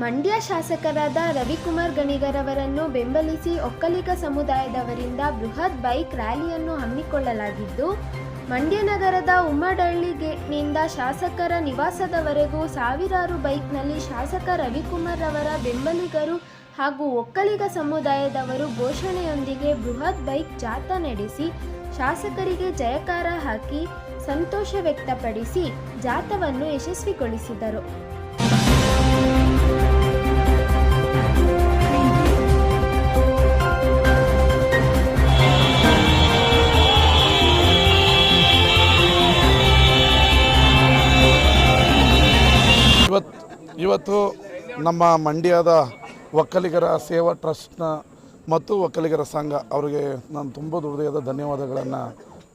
ಮಂಡ್ಯ ಶಾಸಕರಾದ ರವಿಕುಮಾರ್ ಗಣಿಗರವರನ್ನು ಬೆಂಬಲಿಸಿ ಒಕ್ಕಲಿಗ ಸಮುದಾಯದವರಿಂದ ಬೃಹತ್ ಬೈಕ್ ರ್ಯಾಲಿಯನ್ನು ಹಮ್ಮಿಕೊಳ್ಳಲಾಗಿದ್ದು, ಮಂಡ್ಯ ನಗರದ ಉಮ್ಮಡಳ್ಳಿ ಗೇಟ್ನಿಂದ ಶಾಸಕರ ನಿವಾಸದವರೆಗೂ ಸಾವಿರಾರು ಬೈಕ್ನಲ್ಲಿ ಶಾಸಕ ರವಿಕುಮಾರ್ ಅವರ ಬೆಂಬಲಿಗರು ಹಾಗೂ ಒಕ್ಕಲಿಗ ಸಮುದಾಯದವರು ಘೋಷಣೆಯೊಂದಿಗೆ ಬೃಹತ್ ಬೈಕ್ ಜಾಥಾ ನಡೆಸಿ, ಶಾಸಕರಿಗೆ ಜಯಕಾರ ಹಾಕಿ ಸಂತೋಷ ವ್ಯಕ್ತಪಡಿಸಿ ಜಾಥವನ್ನು ಯಶಸ್ವಿಗೊಳಿಸಿದರು. ಇವತ್ತು ನಮ್ಮ ಮಂಡ್ಯದ ಒಕ್ಕಲಿಗರ ಸೇವಾ ಟ್ರಸ್ಟ್ನ ಮತ್ತು ಒಕ್ಕಲಿಗರ ಸಂಘ ಅವರಿಗೆ ನಾನು ತುಂಬ ಹೃದಯದ ಧನ್ಯವಾದಗಳನ್ನು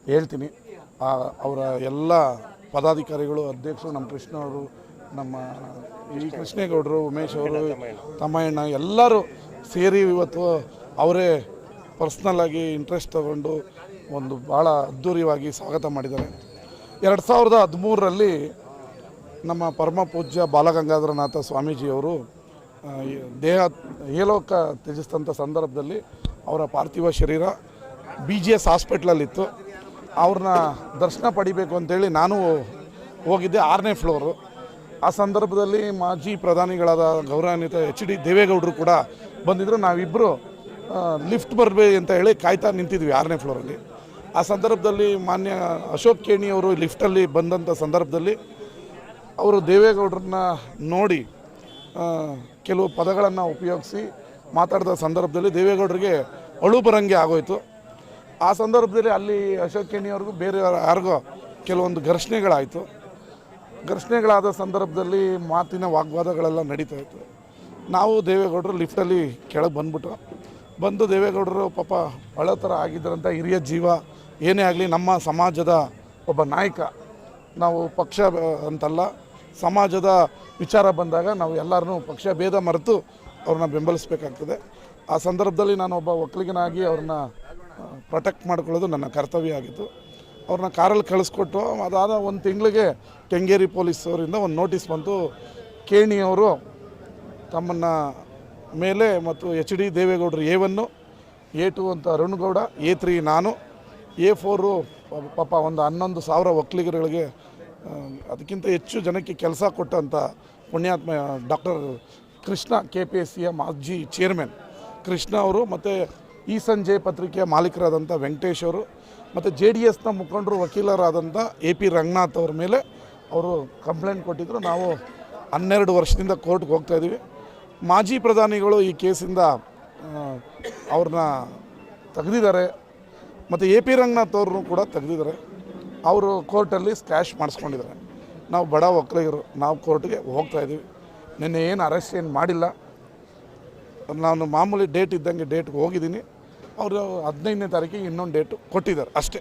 ಹೇಳ್ತೀನಿ. ಅವರ ಎಲ್ಲ ಪದಾಧಿಕಾರಿಗಳು, ಅಧ್ಯಕ್ಷರು, ನಮ್ಮ ಕೃಷ್ಣ ಅವರು, ನಮ್ಮ ಈ ಕೃಷ್ಣೇಗೌಡರು, ಉಮೇಶ್ ಅವರು ತಮ್ಮಯ್ಯಣ್ಣ ಎಲ್ಲರೂ ಸೇರಿ ಇವತ್ತು ಅವರೇ ಪರ್ಸ್ನಲ್ಲಾಗಿ ಇಂಟ್ರೆಸ್ಟ್ ತಗೊಂಡು ಒಂದು ಭಾಳ ಅದ್ಧೂರಿಯಾಗಿ ಸ್ವಾಗತ ಮಾಡಿದ್ದಾರೆ. ಎರಡು ಸಾವಿರದ ಹದಿಮೂರರಲ್ಲಿ ನಮ್ಮ ಪರಮ ಪೂಜ್ಯ ಬಾಲಗಂಗಾಧರನಾಥ ಸ್ವಾಮೀಜಿಯವರು ದೇಹ, ಏಲೋಕ ತ್ಯಜಿಸಿದಂಥ ಸಂದರ್ಭದಲ್ಲಿ ಅವರ ಪಾರ್ಥಿವ ಶರೀರ ಬಿ ಜಿ ಎಸ್ ಹಾಸ್ಪಿಟ್ಲಲ್ಲಿತ್ತು. ಅವ್ರನ್ನ ದರ್ಶನ ಪಡಿಬೇಕು ಅಂತೇಳಿ ನಾನು ಹೋಗಿದ್ದೆ ಆರನೇ ಫ್ಲೋರು ಆ ಸಂದರ್ಭದಲ್ಲಿ ಮಾಜಿ ಪ್ರಧಾನಿಗಳಾದ ಗೌರವಾನ್ವಿತ ಎಚ್ ಡಿ ದೇವೇಗೌಡರು ಕೂಡ ಬಂದಿದ್ದರು ನಾವಿಬ್ಬರು ಲಿಫ್ಟ್ ಬರಬೇಕು ಅಂತ ಹೇಳಿ ಕಾಯ್ತಾ ನಿಂತಿದ್ವಿ ಆರನೇ ಫ್ಲೋರಲ್ಲಿ ಆ ಸಂದರ್ಭದಲ್ಲಿ ಮಾನ್ಯ ಅಶೋಕ್ ಕೇಣಿಯವರು ಲಿಫ್ಟಲ್ಲಿ ಬಂದಂಥ ಸಂದರ್ಭದಲ್ಲಿ ಅವರು ದೇವೇಗೌಡರನ್ನ ನೋಡಿ ಕೆಲವು ಪದಗಳನ್ನು ಉಪಯೋಗಿಸಿ ಮಾತಾಡಿದ ಸಂದರ್ಭದಲ್ಲಿ ದೇವೇಗೌಡರಿಗೆ ಅಳು ಬರಂಗೆ ಆಗೋಯ್ತು. ಆ ಸಂದರ್ಭದಲ್ಲಿ ಅಲ್ಲಿ ಅಶೋಕ್ ಕೆಣಿಯವ್ರಿಗೂ ಬೇರೆ ಯಾರಿಗೋ ಕೆಲವೊಂದು ಘರ್ಷಣೆಗಳಾಯಿತು. ಘರ್ಷಣೆಗಳಾದ ಸಂದರ್ಭದಲ್ಲಿ ಮಾತಿನ ವಾಗ್ವಾದಗಳೆಲ್ಲ ನಡೀತಾ ಇತ್ತು. ನಾವು ದೇವೇಗೌಡರು ಲಿಫ್ಟಲ್ಲಿ ಕೆಳಗೆ ಬಂದ್ಬಿಟ್ಟು ಬಂದು ದೇವೇಗೌಡರು ಪಾಪ ಅಳೋ ಥರ ಆಗಿದ್ದರಂಥ ಹಿರಿಯ ಜೀವ, ಏನೇ ಆಗಲಿ ನಮ್ಮ ಸಮಾಜದ ಒಬ್ಬ ನಾಯಕ, ನಾವು ಪಕ್ಷ ಅಂತಲ್ಲ ಸಮಾಜದ ವಿಚಾರ ಬಂದಾಗ ನಾವು ಎಲ್ಲರನ್ನೂ ಪಕ್ಷ ಭೇದ ಮರೆತು ಅವ್ರನ್ನ ಬೆಂಬಲಿಸಬೇಕಾಗ್ತದೆ. ಆ ಸಂದರ್ಭದಲ್ಲಿ ನಾನು ಒಬ್ಬ ಒಕ್ಕಲಿಗನಾಗಿ ಅವ್ರನ್ನ ಪ್ರೊಟೆಕ್ಟ್ ಮಾಡ್ಕೊಳ್ಳೋದು ನನ್ನ ಕರ್ತವ್ಯ ಆಗಿತ್ತು. ಅವ್ರನ್ನ ಕಾರಲ್ಲಿ ಕಳಿಸ್ಕೊಟ್ಟು ಅದಾದ ಒಂದು ತಿಂಗಳಿಗೆ ಕೆಂಗೇರಿ ಪೊಲೀಸವರಿಂದ ಒಂದು ನೋಟಿಸ್ ಬಂತು. ಕೇಣಿಯವರು ತಮ್ಮನ್ನ ಮೇಲೆ ಮತ್ತು ಎಚ್ ಡಿ ದೇವೇಗೌಡರು ಎ ಒನ್ನು, ಎ ಟು ಅಂತ ಅರುಣ್ಗೌಡ ಎ ತ್ರೀ ನಾನು, ಎ ಫೋರು ಪಾಪ ಒಂದು ಹನ್ನೊಂದು ಸಾವಿರ ಒಕ್ಕಲಿಗರುಗಳಿಗೆ ಅದಕ್ಕಿಂತ ಹೆಚ್ಚು ಜನಕ್ಕೆ ಕೆಲಸ ಕೊಟ್ಟಂಥ ಪುಣ್ಯಾತ್ಮ doctor Krishna K P S ಸಿಯ ಮಾಜಿ ಚೇರ್ಮನ್ ಕೃಷ್ಣ ಅವರು ಮತ್ತು ಈ ಸಂಜೆ ಪತ್ರಿಕೆಯ ಮಾಲೀಕರಾದಂಥ ವೆಂಕಟೇಶ್ ಅವರು ಮತ್ತು ಜೆ ಡಿ ಎಸ್ನ ಮುಖಂಡರು ವಕೀಲರಾದಂಥ ಎ ಪಿ ರಂಗನಾಥ್ ಅವ್ರ ಮೇಲೆ ಅವರು ಕಂಪ್ಲೇಂಟ್ ಕೊಟ್ಟಿದ್ದರು ನಾವು ಹನ್ನೆರಡು ವರ್ಷದಿಂದ ಕೋರ್ಟ್ಗೆ ಹೋಗ್ತಾ ಇದ್ದೀವಿ. ಮಾಜಿ ಪ್ರಧಾನಿಗಳು ಈ ಕೇಸಿಂದ ಅವ್ರನ್ನ ತೆಗೆದಿದ್ದಾರೆ. ಮತ್ತು ಎ ಪಿ ರಂಗನಾಥ್ ಅವ್ರನ್ನೂ ಕೂಡ ತೆಗೆದಿದ್ದಾರೆ. ಅವರು ಕೋರ್ಟಲ್ಲಿ ಸ್ಕ್ಯಾಶ್ ಮಾಡಿಸ್ಕೊಂಡಿದ್ದಾರೆ. ನಾವು ಬಡ ಒಕ್ಕಲಿಗರು, ನಾವು ಕೋರ್ಟ್ಗೆ ಹೋಗ್ತಾ ಇದ್ದೀವಿ. ನಿನ್ನೆ ಏನು ಅರೆಸ್ಟ್ ಏನು ಮಾಡಿಲ್ಲ. ನಾನು ಮಾಮೂಲಿ ಡೇಟ್ ಇದ್ದಂಗೆ ಡೇಟ್ಗೆ ಹೋಗಿದ್ದೀನಿ. ಅವರು ಹದಿನೈದನೇ ತಾರೀಕಿಗೆ ಇನ್ನೊಂದು ಡೇಟು ಕೊಟ್ಟಿದ್ದಾರೆ ಅಷ್ಟೇ.